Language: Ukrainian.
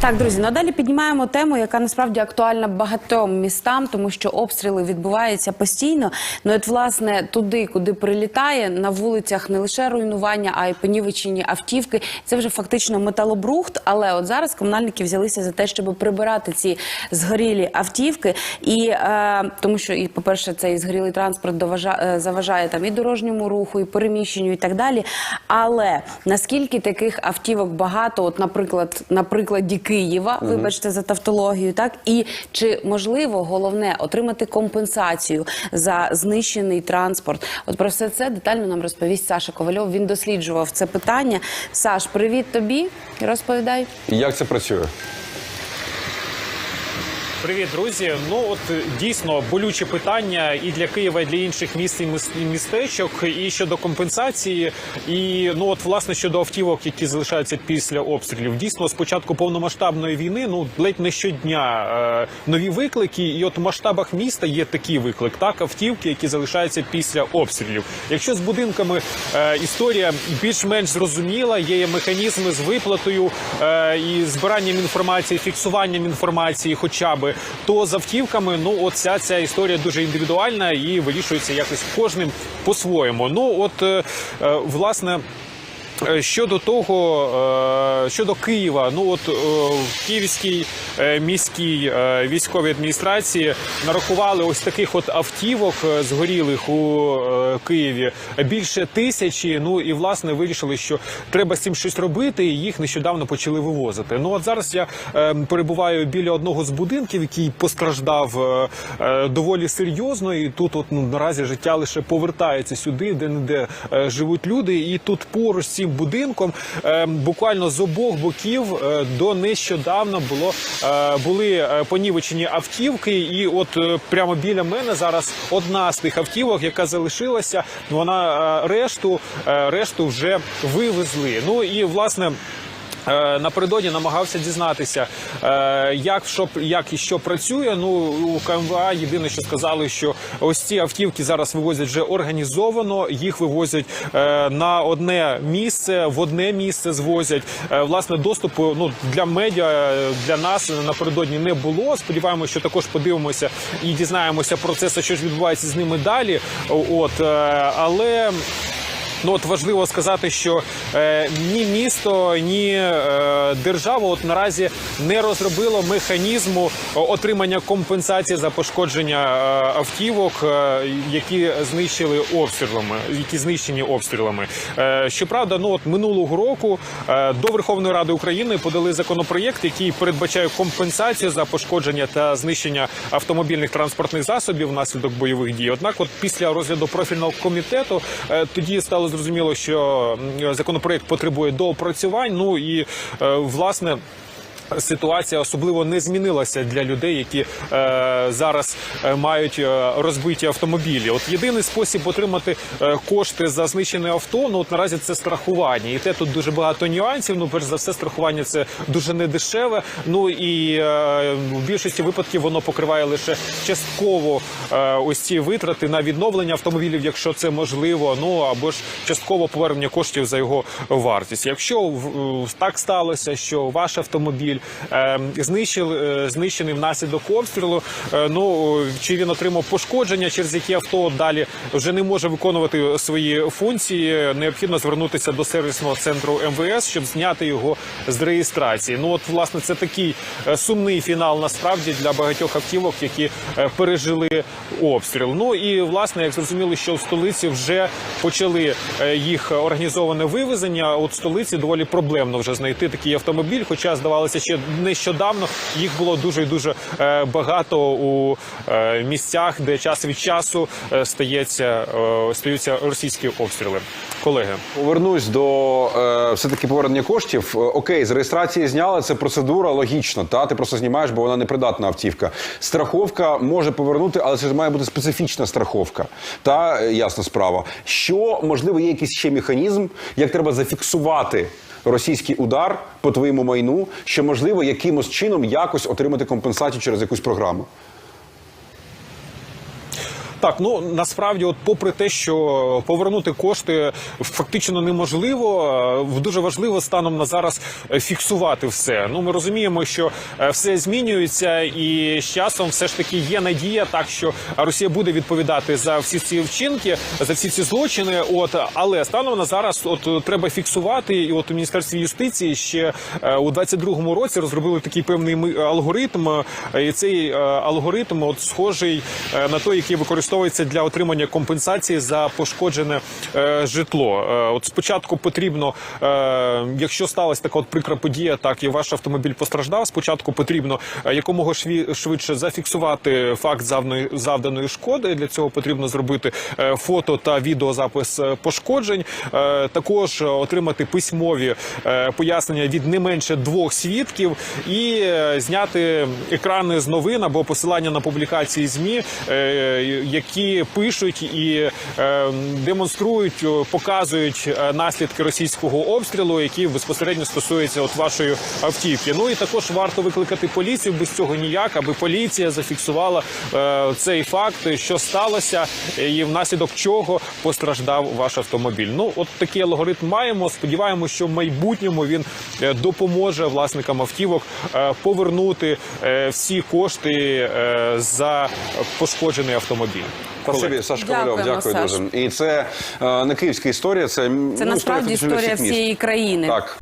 Так, друзі, надалі піднімаємо тему, яка насправді актуальна багатьом містам, тому що обстріли відбуваються постійно. Ну, от, власне, туди, куди прилітає, на вулицях не лише руйнування, а й понівечені автівки. Це вже фактично металобрухт. Але от зараз комунальники взялися за те, щоб прибирати ці згорілі автівки. І е, тому, що і, по-перше, цей згорілий транспорт доважа, е, заважає там і дорожньому руху, і переміщенню, і так далі. Але наскільки таких автівок багато, от, наприклад, на прикладі Києва, вибачте за тавтологію, так і чи можливо головне отримати компенсацію за знищений транспорт? От про все це детально нам розповість Саша Ковальов. Він досліджував це питання. Саш, привіт тобі. Розповідай. Як це працює? Привіт, друзі. Ну от дійсно болюче питання і для Києва, і для інших міст і міс- і містечок, і щодо компенсації, і ну от власне щодо автівок, які залишаються після обстрілів. Дійсно, з початку повномасштабної війни, ну ледь не щодня е, нові виклики. І от в масштабах міста є такий виклик, так автівки, які залишаються після обстрілів. Якщо з будинками е, історія більш-менш зрозуміла, є механізми з виплатою е, і збиранням інформації, фіксуванням інформації, хоча би то з автівками, ну от ця, ця історія дуже індивідуальна і вирішується якось кожним по-своєму. Ну от е, е, власне. Е, Щодо того, е, щодо Києва, ну от е, в Київській міській військовій адміністрації нарахували ось таких от автівок згорілих у Києві більше тисячі. Ну і власне вирішили, що треба з цим щось робити. І їх нещодавно почали вивозити. Ну от зараз я перебуваю біля одного з будинків, який постраждав доволі серйозно. І тут, от ну наразі життя лише повертається сюди, де не де живуть люди. І тут поруч з цим будинком е, буквально з обох боків е, до нещодавно було е, були понівечені автівки. І от прямо біля мене зараз одна з тих автівок, яка залишилася, вона решту, решту вже вивезли. Ну і власне. Е, Напередодні намагався дізнатися, е, як що як і що працює. Ну у КМВА єдине, що сказали, що ось ці автівки зараз вивозять вже організовано. Їх вивозять е, на одне місце, в одне місце звозять. Власне, доступу ну для медіа для нас напередодні не було. Сподіваємося, що також подивимося і дізнаємося про це, що ж відбувається з ними далі. От але. Ну от важливо сказати, що е, ні місто, ні е, держава от наразі не розробило механізму отримання компенсації за пошкодження е, автівок, е, які знищили обстрілами, які знищені обстрілами. Е, щоправда, ну от минулого року е, до Верховної Ради України подали законопроєкт, який передбачає компенсацію за пошкодження та знищення автомобільних транспортних засобів внаслідок бойових дій. Однак, от після розгляду профільного комітету е, тоді стало зрозуміло, що законопроект потребує доопрацювань. Ну і е, власне. Ситуація особливо не змінилася для людей, які е, зараз е, мають е, розбиті автомобілі. От єдиний спосіб отримати кошти за знищене авто. Ну от наразі це страхування, і те тут дуже багато нюансів. Ну, перш за все, страхування це дуже недешеве. Ну і в більшості випадків воно покриває лише частково ось ці витрати на відновлення автомобілів, якщо це можливо. Ну або ж частково повернення коштів за його вартість. Якщо в- так сталося, що ваш автомобіль знищили, е, знищений внаслідок обстрілу, е, ну чи він отримав пошкодження, через які авто далі вже не може виконувати свої функції, необхідно звернутися до сервісного центру МВС, щоб зняти його з реєстрації. Ну от власне це такий е, сумний фінал насправді для багатьох автівок, які пережили обстріл. Ну і власне, як зрозуміли, що в столиці вже почали їх організоване вивезення. От в столиці доволі проблемно вже знайти такий автомобіль. Хоча здавалося, ще нещодавно їх було дуже і дуже е, багато у е, місцях, де час від часу е, стається стаються російські обстріли. Колеги. Повернусь до е, все-таки повернення коштів. Окей, з реєстрації зняли, це процедура логічно. Та ти просто знімаєш, бо вона непридатна автівка. Страховка може повернути, але це ж має бути специфічна страховка. Та ясна справа. Що можливо є якийсь ще механізм, як треба зафіксувати. Російський удар по твоєму майну, що можливо якимось чином якось отримати компенсацію через якусь програму. Так, ну насправді, от попри те, що повернути кошти фактично неможливо, е, дуже важливо станом на зараз е, фіксувати все. Ну ми розуміємо, що е, все змінюється, і з часом все ж таки є надія, так що Росія буде відповідати за всі ці вчинки, за всі ці злочини. От але станом на зараз, от треба фіксувати, і от у міністерстві юстиції ще у 22-му році розробили такий певний алгоритм. І цей алгоритм от схожий на той, який використовується для отримання компенсації за пошкоджене е, житло. Е, От спочатку потрібно, е, якщо сталася така от прикра подія, так і ваш автомобіль постраждав. Спочатку потрібно е, якомога швидше зафіксувати факт завданої, завданої шкоди. Для цього потрібно зробити е, фото та відеозапис е, пошкоджень. Е, Також отримати письмові е, пояснення від не менше двох свідків і е, зняти екрани з новин або посилання на публікації змі, е, які пишуть і е, демонструють, показують е, наслідки російського обстрілу, які безпосередньо стосуються от вашої автівки. Ну і також варто викликати поліцію без цього ніяк, аби поліція зафіксувала е, цей факт, що сталося, і внаслідок чого постраждав ваш автомобіль. Ну от такий алгоритм маємо. Сподіваємося, що в майбутньому він допоможе власникам автівок повернути всі кошти за пошкоджений автомобіль. Спасибі, Сашко Дякуємо, Вальов, дякую Саш. дуже. І це е, не київська історія, це, Це ну, насправді історія всієї країни. Так.